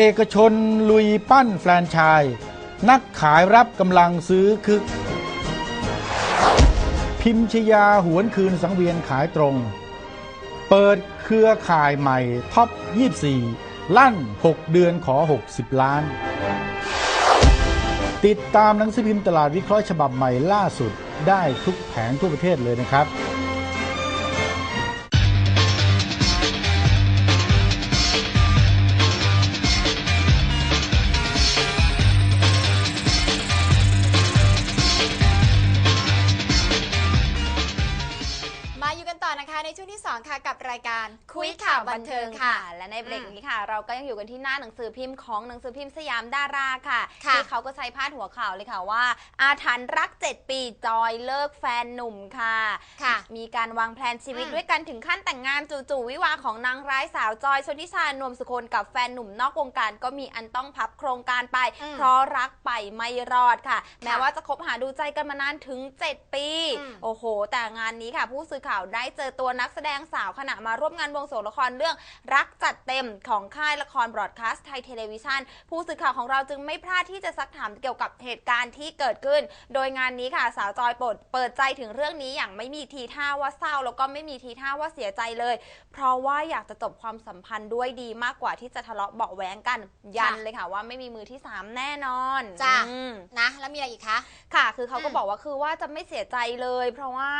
เอกชนลุยปั้นแฟรนไชส์นักขายรับกำลังซื้อคึก พิมชยาหวนคืนสังเวียนขายตรง เปิดเครือข่ายใหม่ท็อป 24 ลั่น 6 เดือนขอ 60 ล้าน ติดตามหนังสือพิมพ์ตลาดวิเคราะห์ฉบับใหม่ล่าสุดได้ทุกแผงทั่วประเทศเลยนะครับ และในเบรกนี้ค่ะ เราก็ยังอยู่กันที่หน้าหนังสือพิมพ์ของหนังสือพิมพ์สยามดาราค่ะค่ะที่เขาก็ใช้พาดหัวข่าวเลยค่ะว่า อาถรรพ์รัก 7 ปีจอยเลิกแฟนหนุ่มค่ะ ค่ะมีการวางแผนชีวิตอืม ด้วยกันถึงขั้นแต่งงานจู่ๆวิวาห์ของนางร้ายสาวจอยชนทิชานวมสุคนกับแฟนหนุ่มนอกวงการก็มีอันต้องพับโครงการไป อืมเพราะรักไปไม่รอดค่ะ แม้ว่าจะคบหาดูใจกันมานานถึง 7 ปี อืม โอ้โห แต่งานนี้ค่ะ ผู้สื่อข่าวได้เจอตัวนักแสดงสาวขณะมาร่วมงานบวงสรวงละครเรื่องรักจัดเต็มของค่ายละครบรอดคาสต์ไทยเทเลวิชันผู้สื่อข่าวของเราจึงไม่พลาดที่จะซักถามเกี่ยวกับเหตุการณ์ที่เกิดขึ้น โดยงานนี้ค่ะสาวจอยเปิดเปิดใจถึงเรื่องนี้อย่างไม่มีทีท่าว่าเศร้า แล้วก็ไม่มีทีท่าว่าเสียใจเลย เพราะว่าอยากจะจบความสัมพันธ์ด้วยดีมากกว่าที่จะทะเลาะเบาะแว้งกันยันเลยค่ะว่าไม่มีมือที่สามแน่นอนจ้ะอืมนะแล้วมีอะไรอีกคะค่ะ คือเขาก็อืมบอกว่าคือว่าจะไม่เสียใจเลย เพราะว่า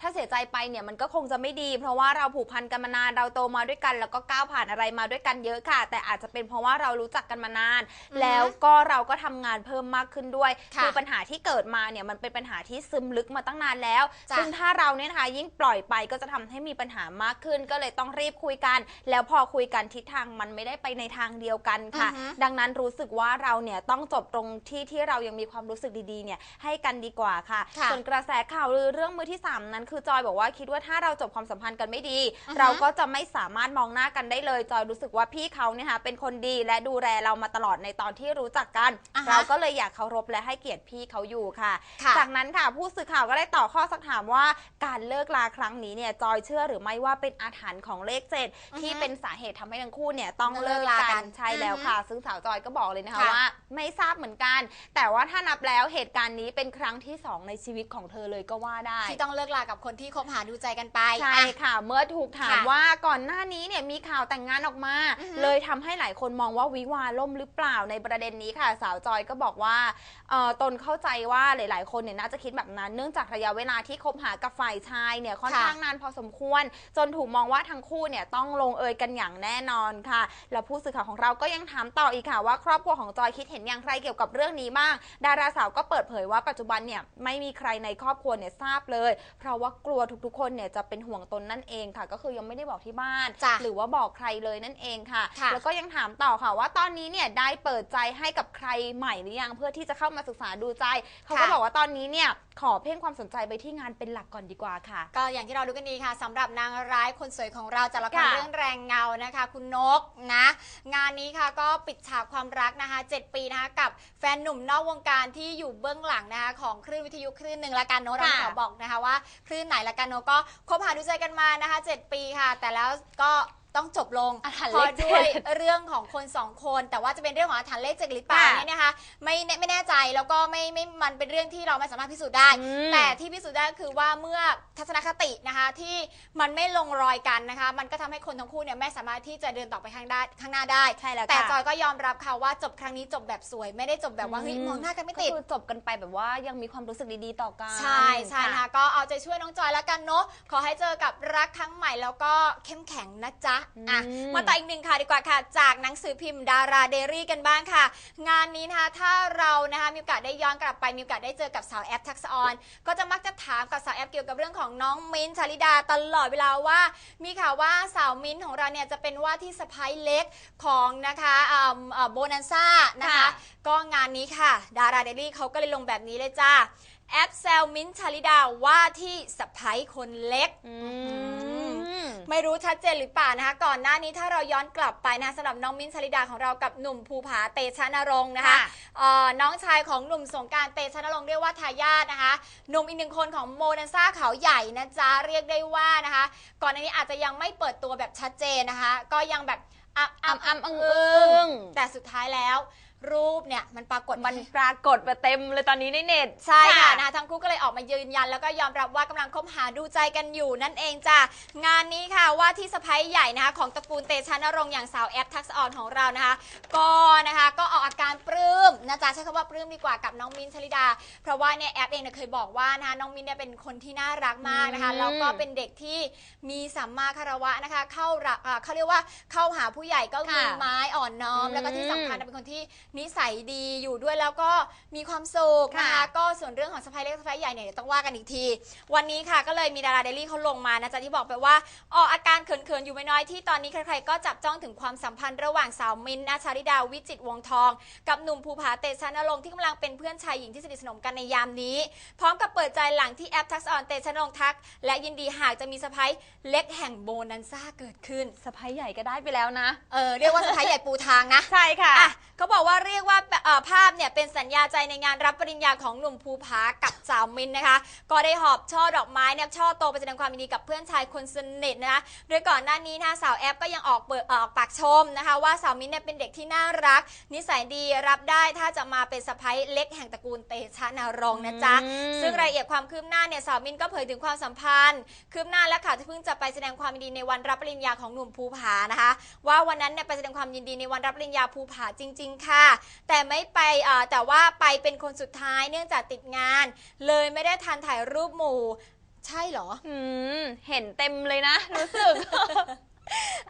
ถ้าเสียใจไปเนี่ยมันก็คงจะไม่ดี เพราะว่าเราผูกพันกันมานานเราโตมาด้วยกันแล้วก็ก้าวผ่านอะไรมาด้วยกันเยอะค่ะ แต่อาจจะเป็นเพราะว่าเรารู้จักกันมานาน อือฮึแล้วก็เราก็ทำงานเพิ่มมากขึ้นด้วยค่ะอปัญหาที่เกิดมาเนี่ยมันเป็นปัญหาที่ซึมลึกมาตั้งนานแล้ว จ้ะ ซึ่งถ้าเราเนี่ยนะคะยิ่งปล่อยไปก็จะทำให้มีปัญหามากขึ้น ก็เลยต้องรีบคุยกัน แล้วพอคุยกันทิศทางมันไม่ได้ไปในทางเดียวกันค่ะ อือฮึ ดังนั้นรู้สึกว่าเราเนี่ยต้องจบตรงที่ที่เรายังมีความรู้สึกดีๆเนี่ยให้กันดีกว่าค่ะ ค่ะส่วนกระแสข่าวลือเรื่องมือที่ 3 นั้น คือจอยบอกว่าคิดว่าถ้าเราจบความสัมพันธ์กันไม่ดี อือฮึเราก็จะไม่สามารถมองหน้ากันได้เลยจอยรู้สึกว่าพี่เขาเนี่ยค่ะเป็นคนดีและดูแลเรามาตลอดในตอนที่รู้จักกัน อ่าฮะเราก็เลยอยากเคารพและให้เกียรติพี่เขาอยู่ค่ะ ค่ะ จากนั้นค่ะผู้สื่อข่าวก็ได้ต่อข้อสักถามว่าการเลิกลาครั้งนี้เนี่ยจอยเชื่อหรือไม่ว่าเป็นอาถรรพ์ของเลขเจ็ดอือฮึที่เป็นสาเหตุทำให้ทั้งคู่เนี่ยต้องเลิเลิกกลาลากักันนใช่แล้วอือฮึค่ะ ซึ่งสาวจอยก็บอกเลยนะคะค่ะ ว่าไม่ทราบเหมือนกัน แต่ว่าถ้านับแล้วเหตุการณ์นี้เป็นครั้งที่สองในชีวิตของเธอเลยก็ว่าได้ ที่ต้องเลิกลากับคนที่คบหาดูใจกันไปใช่อะ ค่ะ เมื่อถูกถามค่ะว่าก่อนหน้านี้เนี่ยมีข่าวแต่งงานออกมาอือฮึเลยทำให้หลายคนมองว่าวิวาห์ล่มหรือเปล่าในประเด็นนี้ค่ะ สาวจอยก็บอกว่าเอ่อตนเข้าใจว่าหลาย ๆ คนเนี่ยน่าจะคิดแบบนั้น เนื่องจากระยะเวลาที่คบหากับฝ่ายชายเนี่ยค่อนค่ะข้างนานพอสมควร จนถูกมองว่าทั้งคู่เนี่ยต้องลงเอยกันอย่างแน่นอนค่ะ แล้วผู้สื่อข่าวของเราก็ยังถามต่ออีกค่ะ ว่าครอบครัวของจอยคิดเห็นอย่างไรเกี่ยวกับเรื่องนี้บ้าง ดาราสาวก็เปิดเผยว่าปัจจุบันเนี่ยไม่มีใครในครอบครัวเนี่ยทราบเลย เพราะว่ากลัวทุก ๆ คนเนี่ยจะเป็นห่วงตนนั่นเองค่ะ ก็คือยังไม่ได้บอกที่บ้านจ้ะหรือว่าบอกใครเลยนั่นเองค่ะ ค่ะแล้วก็ยังถามต่อค่ะว่าตอนนี้เนี่ยได้เปิดใจให้กับใครใหม่หรือยังเพื่อที่จะเข้ามาศึกษาดูใจเขาก็บอกว่าตอนนี้เนี่ยขอเพ่งความสนใจไปที่งานเป็นหลักก่อนดีกว่าค่ะ ก็อย่างที่เรารู้กันดีค่ะสำหรับนางร้ายคนสวยของเราจากละครค่ะเรื่องแรงเงานะคะ คุณนกนะ งานนี้ค่ะก็ปิดฉากความรักนะคะ 7 ปีนะคะกับแฟนหนุ่มนอกวงการที่อยู่เบื้องหลังนะคะของคลื่นวิทยุคลื่นหนึ่งละกันโนตเราค่ะ ขอบอกนะคะว่าคลื่นไหนละกันโนตก็คบหาดูใจกันมานะคะ 7 ปีค่ะ แต่แล้วก็ ต้องจบลงอาถรรพ์เพราะเลขเจ็ดด้วยเรื่องของคนสองคน แต่ว่าจะเป็นเรื่องของอาถรรพ์เลขเจ็ดหรือเปล่าค่ะเนี่ยนะคะไม่แน่ไม่แน่ใจแล้วก็ไม่ไม่มันเป็นเรื่องที่เราไม่สามารถพิสูจน์ได้ อืม แต่ที่พิสูจน์ได้ก็คือว่าเมื่อทัศนคตินะคะที่มันไม่ลงรอยกันนะคะ มันก็ทำให้คนทั้งคู่เนี่ยไม่สามารถที่จะเดินต่อไปข้างได้ข้างหน้าได้ ใช่แล้วแต่ค่ะจอยก็ยอมรับค่ะว่าจบครั้งนี้จบแบบสวย ไม่ได้จบแบบว่าเฮ้ยมองหน้ากันไม่ติด ก็คือจบกันไปแบบว่ายังมีความรู้สึกดีๆต่อกันใช่ใช่นะคะก็เอาใจช่วยน้องจอยแล้วกันเนาะขอให้เจอกับรักครั้งใหม่แล้วก็เข้มแข็งนะจ๊ะอะอืมมาต่ออีกหนึ่งค่ะดีกว่าค่ะ จากหนังสือพิมพ์ดาราเดรี่กันบ้างค่ะ งานนี้นะคะถ้าเรานะคะมีโอกาสได้ย้อนกลับไปมีโอกาสได้เจอกับสาวแอปทักษะออนก็จะมักจะถามกับสาวแอปเกี่ยวกับเรื่องของน้องมิ้นท์ชาลิดาตลอดเวลาว่า มีข่าวว่าสาวมิ้นท์ของเราเนี่ยจะเป็นว่าที่สะพ้ายเล็กของนะคะโบนันซ่านะคะค่ะก็งานนี้ค่ะ ดาราเดลี่เขาก็เลยลงแบบนี้เลยจ้าแอปแซลมิ้นท์ชาลิดาว่าที่สะพ้ายคนเล็กอืม ไม่รู้ชัดเจนหรือเปล่านะคะ ก่อนหน้านี้ถ้าเราย้อนกลับไปนะคะสำหรับน้องมิ้นท์ชาลิดาของเรากับหนุ่มภูผาเตชะนรงค์นะคะค่ะ เอ่อน้องชายของหนุ่มสงกรารเตชะนรงค์เรียกว่าทายาทนะคะ หนุ่มอีกหนึ่งคนของโมนาซ่าเขาใหญ่นะจ๊ะเรียกได้ว่านะคะ ก่อนหน้านี้อาจจะยังไม่เปิดตัวแบบชัดเจนนะคะ ก็ยังแบบอะอ้ำอ้ำอึ้งอึ้งงแต่สุดท้ายแล้ว รูปเนี่ยมันปรากฏมันปรากฏมาเต็มเลยตอนนี้ในเน็ต ใช่ค่ะนะทั้งคู่ก็เลยออกมายืนยัน แล้วก็ยอมรับว่ากำลังคบหาดูใจกันอยู่นั่นเองจ้ะงานนี้ค่ะว่าที่สะพ้ยใหญ่นะคะของตระกูลเตชะนรงค์อย่างสาวแอปทักษะออนของเรานะคะก็นะคะก็ออกอาการปลื้มนะจ๊ะใช้คำว่าปลื้มดีกว่ากับน้องมินท์ชลิดา เพราะว่าเนี่ยแอปเองเนี่ยเคยบอกว่านะคะน้องมินท์เนี่ยเป็นคนที่น่ารักมากนะคะอืมแล้วก็เป็นเด็กที่มีสัมมาคารวะนะคะเข้ารับอ่าเขาเรียกว่าเข้าหาผู้ใหญ่ก็มีค่ะไม้อ่อนน้อมอืมแล้วก็ที่สำคัญเป็นคนที่นิสัยดีอยู่ด้วยแล้วก็มีความสุขนะคะค่ะก็ส่วนเรื่องของสะพายเล็กสะพายใหญ่เนี่ยเดี๋ยวต้องว่ากันอีกที วันนี้ค่ะก็เลยมีดาราเดลี่เขาลงมานะจ๊ะที่บอกไปว่าออกอาการเขินๆอยู่ไม่น้อยที่ตอนนี้ใครๆก็จับจ้องถึงความสัมพันธ์ระหว่างสาวมินท์นาชาริดาวิจิตรวงศ์ทอง กับหนุ่มภูผาเตชะนรงค์ที่กำลังเป็นเพื่อนชายหญิงที่สนิทสนมกันในยามนี้ พร้อมกับเปิดใจหลังที่แอปทักษะออนเตชะนรงค์ทัก และยินดีหากจะมีสะพายเล็กแห่งโบนันซ่าเกิดขึ้น สะพ้ายใหญ่ก็ได้ไปแล้วนะ เออเรียกว่าสะพายใหญ่ปูทางนะ ใช่ค่ะ อะ เขาบอกว่าเรียกว่าเอ่อภาพเนี่ยเป็นสัญญาใจในงานรับปริญญาของหนุ่มภูผากับสาวมินนะคะ ก็ได้หอบช่อดอกไม้เนี่ยช่อโตไปแสดงความยินดีกับเพื่อนชายคนสนิทนะคะโดยก่อนหน้านี้นะคะสาวแอปก็ยังออกเปิดออกปากชมนะคะ ว่าสาวมินเนี่ยเป็นเด็กที่น่ารัก นิสัยดีรับได้ถ้าจะมาเป็นสะพ้ยเล็กแห่งตระกูลเตชะนรงค์นะจ๊ะอืมซึ่งรายละเอียดความคืบหน้าเนี่ยสาวมินก็เผยถึงความสัมพันธ์คืบหน้าและข่าวที่เพิ่งจะไปแสดงความยินดีในวันรับปริญญาของหนุ่มภูผานะคะ ว่าวันนั้นเนี่ยไปแสดงความยินดีในวันรับปริญญาภูผาจริงๆ ค่ะ แต่ไม่ไปแต่ว่าไปเป็นคนสุดท้ายเนื่องจากติดงาน เลยไม่ได้ทันถ่ายรูปหมู่ ใช่เหรอ อืม เห็นเต็มเลยนะ รู้สึก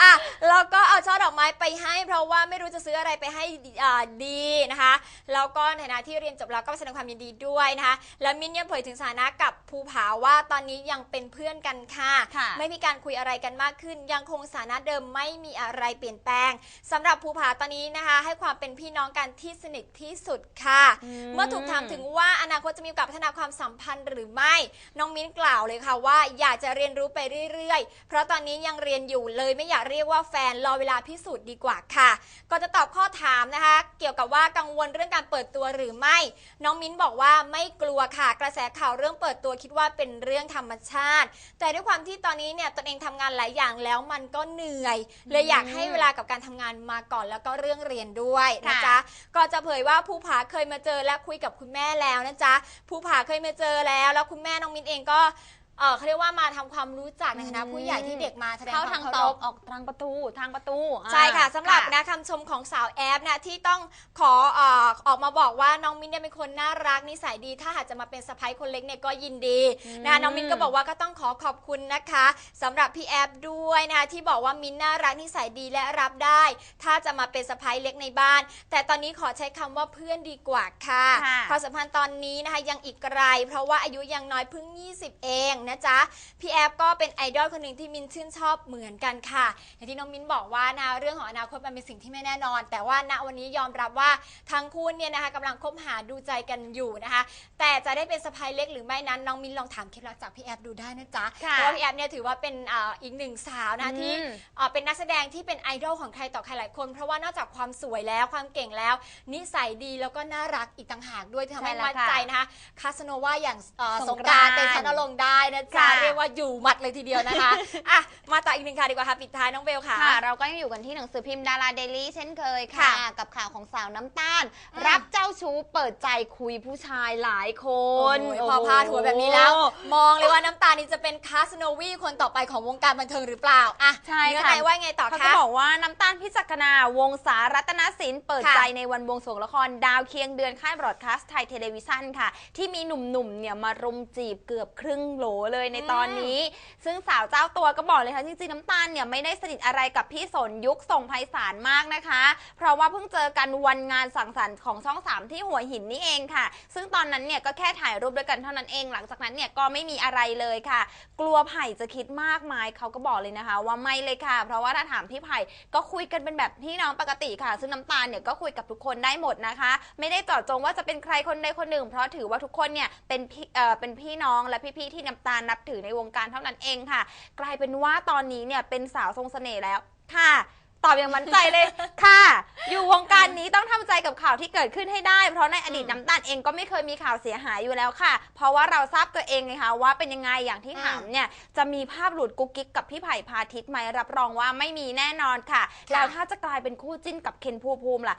อะแล้วก็เอาช่อดอกไม้ไปให้ เพราะว่าไม่รู้จะซื้ออะไรไปให้อ่าดีนะคะแล้วก็ในฐานะที่เรียนจบแล้วก็แสดงความยินดีด้วยนะคะแล้วมินยังเผยถึงสถานะกับภูผาว่าตอนนี้ยังเป็นเพื่อนกันค่ะค่ะ ไม่มีการคุยอะไรกันมากขึ้น ยังคงสถานะเดิมไม่มีอะไรเปลี่ยนแปลงสำหรับภูผาตอนนี้นะคะ ให้ความเป็นพี่น้องกันที่สนิทที่สุดค่ะอืมเมื่อถูกถามถึงว่าอนาคตจะมีโอกาสพัฒนาความสัมพันธ์หรือไม่ น้องมิ้นกล่าวเลยค่ะว่าอยากจะเรียนรู้ไปเรื่อยๆ เพราะตอนนี้ยังเรียนอยู่เลยไม่อยากเรียกว่าแฟนรอเวลาพิสูจน์ดีกว่าค่ะก็จะตอบข้อถามนะคะ เกี่ยวกับว่ากังวลเรื่องการเปิดตัวหรือไม่ น้องมิ้นบอกว่าไม่กลัวค่ะ กระแสข่าวเรื่องเปิดตัวคิดว่าเป็นเรื่องธรรมชาติ แต่ด้วยความที่ตอนนี้เนี่ยตนเองทำงานหลายอย่างแล้วมันก็เหนื่อย เลยอยากให้เวลากับการทำงานมาก่อนแล้วก็เรื่องเรียนด้วยนะค่ะจ๊ะก็จะเผยว่าภูผาเคยมาเจอและคุยกับคุณแม่แล้วนะจ๊ะภูผาเคยมาเจอแล้ว แล้วคุณแม่น้องมินเองก็ เออเขาเรียกว่ามาทำความรู้จักในฐานะผู้ใหญ่ที่เด็กมาแสดงเข้าควาทามงเคาตรอบพออกทางประตูทางประตูอ่า ใช่ค่ะสำหรับค่ะนะคำชมของสาวแอฟนะที่ต้องขอเอ่อออกมาบอกว่าน้องมินเนี่ยเป็นคนน่ารักนิสัยดี ถ้าหากจะมาเป็นสะพ้ายคนเล็กเนี่ยก็ยินดีอืมนะน้องมินก็บอกว่าก็ต้องขอขอบคุณนะคะสำหรับพี่แอฟด้วยนะคะที่บอกว่ามินน่ารักนิสัยดีและรับได้ ถ้าจะมาเป็นสะพ้ายเล็กในบ้าน แต่ตอนนี้ขอใช้คำว่าเพื่อนดีกว่าค่ะค่ะ ความสัมพันธ์ตอนนี้นะคะยังอีกไกล เพราะว่าอายุยังน้อยเพิ่ง 20 เองนะจ๊ะ พี่แอฟก็เป็นไอดอลคนหนึ่งที่มินชื่นชอบเหมือนกันค่ะ อย่างที่น้องมิ้นบอกว่านะเรื่องของอนาคตมันเป็นสิ่งที่ไม่แน่นอน แต่ว่าณวันนี้ยอมรับว่าทั้งคู่เนี่ยนะคะกำลังคบหาดูใจกันอยู่นะคะ แต่จะได้เป็นสะพายเล็กหรือไม่นั้นน้องมิ้นลองถามเคล็ดลับจากพี่แอฟดูได้นะจ๊ะค่ะเพราะว่าพี่แอฟเนี่ยถือว่าเป็นอ่าอีกหนึ่งสาวนะคะที่อืมอ่าเป็นนักแสดงที่เป็นไอดอลของใครต่อใครหลายคน เพราะว่านอกจากความสวยแล้วความเก่งแล้ว นิสัยดีแล้วก็น่ารักอีกต่างหากด้วยที่ทำให้ใช่แล้วมั่นค่ะใจนะคะคาสโนวาอย่างเอ่อสสงงกกรารารนต์ เตชะนรงค์ได้นะจ๊ะค่ะ เรียกว่าอยู่หมัดเลยทีเดียวนะคะอะมาต่ออีกหนึ่งค่ะดีกว่าค่ะปิดท้ายน้องเบลค่ะ ค่ะ เราก็ยังอยู่กันที่หนังสือพิมพ์ดาราเดลี่เช่นเคยค่ะ ค่ะกับข่าวของสาวน้ำตาล อืม รับเจ้าชู้เปิดใจคุยผู้ชายหลายคน โอ้ยพอพาดหัวแบบนี้แล้ว มองเลยว่าน้ำตาลนี่จะเป็นคาสโนวีคนต่อไปของวงการบันเทิงหรือเปล่าอะใช่เนื้อค่ะในว่าไงต่อเขาคะก็บอกว่าน้ำตาลพิจักนาวงศารัตนศิลป์เปิดค่ะใจในวันบวงสรวงละครดาวเคียงเดือนค่ายบรอดคาสต์ไทยเทเลวิชันค่ะ ที่มีหนุ่มๆเนี่ยมารุมจีบเกือบครึ่งโหลเลยในตอนนี้ ซึ่งสาวเจ้าตัวก็บอกเลยค่ะจริงๆน้ำตาลเนี่ยไม่ได้สนิทอะไรกับพี่สนยุคส่งไพศาลมากนะคะ เพราะว่าเพิ่งเจอกันวันงานสังสรรค์ของช่องสามที่หัวหินนี่เองค่ะ ซึ่งตอนนั้นเนี่ยก็แค่ถ่ายรูปด้วยกันเท่านั้นเอง หลังจากนั้นเนี่ยก็ไม่มีอะไรเลยค่ะ กลัวไผ่จะคิดมากมายเขาก็บอกเลยนะคะ ว่าไม่เลยค่ะ เพราะว่าถ้าถามพี่ไผ่ก็คุยกันเป็นแบบพี่น้องปกติค่ะ ซึ่งน้ำตาลเนี่ยก็คุยกับทุกคนได้หมดนะคะ ไม่ได้เจาะจงว่าจะเป็นใครคนใดคนหนึ่ง เพราะถือว่าทุกคนเนี่ยเป็นพี่เอ่อเป็นพี่น้องและพี่ๆที่น้ำตาลนับถือในวงการเท่านั้นเองค่ะ กลายเป็นว่าตอนนี้เนี่ยเป็นสาวทรงเสน่ห์แล้วค่ะ ตอบอย่างมั่นใจเลย ค่ะ อยู่วงการนี้ต้องทำใจกับข่าวที่เกิดขึ้นให้ได้ เพราะในอดีตน้ำตาลเองก็ไม่เคยมีข่าวเสียหายอยู่แล้วค่ะ เพราะว่าเราทราบตัวเองไงคะว่าเป็นยังไงอย่างที่ถามเนี่ยจะมีภาพหลุดกุ๊กกิ๊กกับพี่ไผ่พาทิตย์ไหมรับรองว่าไม่มีแน่นอนค่ะ แล้วถ้าจะกลายเป็นคู่จิ้นกับเคนภูมิภูมิล่ะ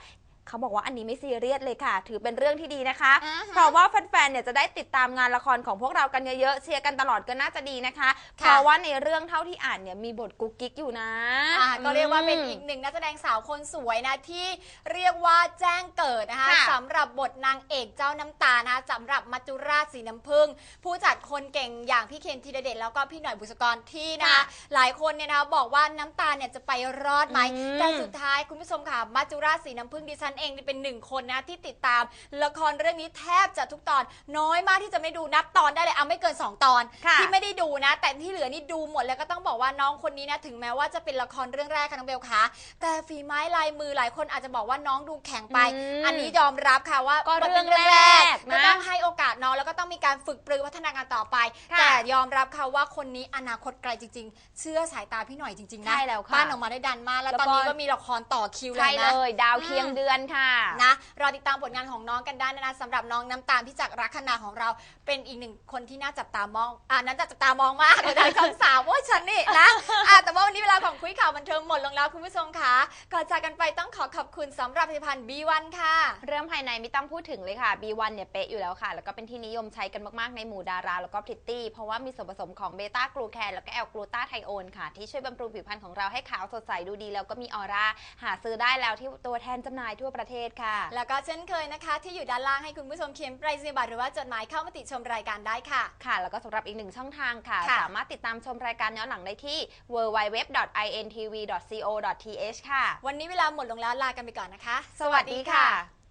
เขาบอกว่าอันนี้ไม่ซีเรียสเลยค่ะ ถือเป็นเรื่องที่ดีนะคะอ่าฮะเพราะว่าแฟนๆ เนี่ยจะได้ติดตามงานละครของพวกเรากันเยอะๆ เชียร์กันตลอดก็น่าจะดีนะคะ เพราะว่าในเรื่องเท่าที่อ่านเนี่ยมีบทกุ๊กกิ๊กอยู่นะอ่าก็เรียกว่าเป็นมอีกหนึ่งนักแสดงสาวคนสวยนะที่เรียกว่าแจ้งเกิดนะคะค่ะสำหรับบทนางเอกเจ้าน้ำตานะคะสำหรับมัจจุราชสีน้ำผึ้งผู้จัดคนเก่งอย่างพี่เคนธีรเดชแล้วก็พี่หน่อยบุษกรที่นะคะค่ะหลายคนเนี่ยนะคะบอกว่าน้ำตาลเนี่ยจะไปรอดไหมอืมแต่สุดท้ายคุณผู้ชมค่ะมัจจุราชสีน้ำผึ้งดิฉันเองเป็นหนึ่งคนนะที่ติดตามละครเรื่องนี้แทบจะทุกตอนน้อยมากที่จะไม่ดูนับตอนได้เลยเอาไม่เกินสองตอน ค่ะที่ไม่ได้ดูนะ แต่ที่เหลือนี่ดูหมดแล้วก็ต้องบอกว่าน้องคนนี้นะถึงแม้ว่าจะเป็นละครเรื่องแรกค่ะน้องเบลคะแต่ฝีไม้ลายมือหลายคนอาจจะบอกว่าน้องดูแข็งไป อืมอันนี้ยอมรับค่ะว่าก็เรื่องมันป็นแรกนะก็ต้องให้โอกาสน้องแล้วก็ต้องมีการฝึกปรือพัฒนาการต่อไป ค่ะแต่ยอมรับค่ะว่าคนนี้อนาคตไกลจริง ๆ เชื่อสายตาพี่หน่อยจริงๆนะใช่แล้วค่ะ ปั้นออกมาได้ดันมากแล้วแล้วตอนก็นี้ก็มีละครต่อคิวเลใช่ยเลนะยดาวเคียงอืมเดือนค่ะ นะรอติดตามผลงานของน้องกันได้นะสำหรับน้องน้ำตาลที่จากรักคณาของเราเป็นอีกหนึ่งคนที่น่าจับตามองอ่านั้นจับตามองมากเลยนะช่องสามโอ้ยฉันนี่นะอะแต่ว่าวันนี้เวลาของคุยข่าวบันเทิงหมดลงแล้วคุณผู้ชมค่ะก่อนจากกันไปต้องขอขอบคุณสำหรับผลิตภัณฑ์ B1 ค่ะ เรื่องภายในไม่ต้องพูดถึงเลยค่ะ B1 เนี่ยเป๊ะอยู่แล้วค่ะ แล้วก็เป็นที่นิยมใช้กันมาก ๆ ในหมู่ดารา แล้วก็พริตตี้ เพราะว่ามีส่วนผสมของเบต้ากลูแคนแล้วก็แอลกลูตาไทโอนค่ะ ที่ช่วยบำรุงผิวพรรณของเราให้ขาวสดใสดูดี แล้วก็มีออร่า หาซื้อได้แล้วที่ตัวแทนจำหน่ายทั่วประเทศค่ะ แล้วก็เช่นเคยนะคะ ที่อยู่ด้านล่างให้คุณผู้ชมเขียนไปรษณียบัตรหรือว่าจดหมายเข้ามาติชมรายการได้ค่ะ ค่ะ แล้วก็สำหรับอีกหนึ่งช่องทางค่ะ ค่ะ สามารถติดตามชมรายการย้อนหลังได้ที่ www.intv.co.th ค่ะ วันนี้เวลาหมดลงแล้วลากันไปก่อนนะคะ สวัสดีค่ะ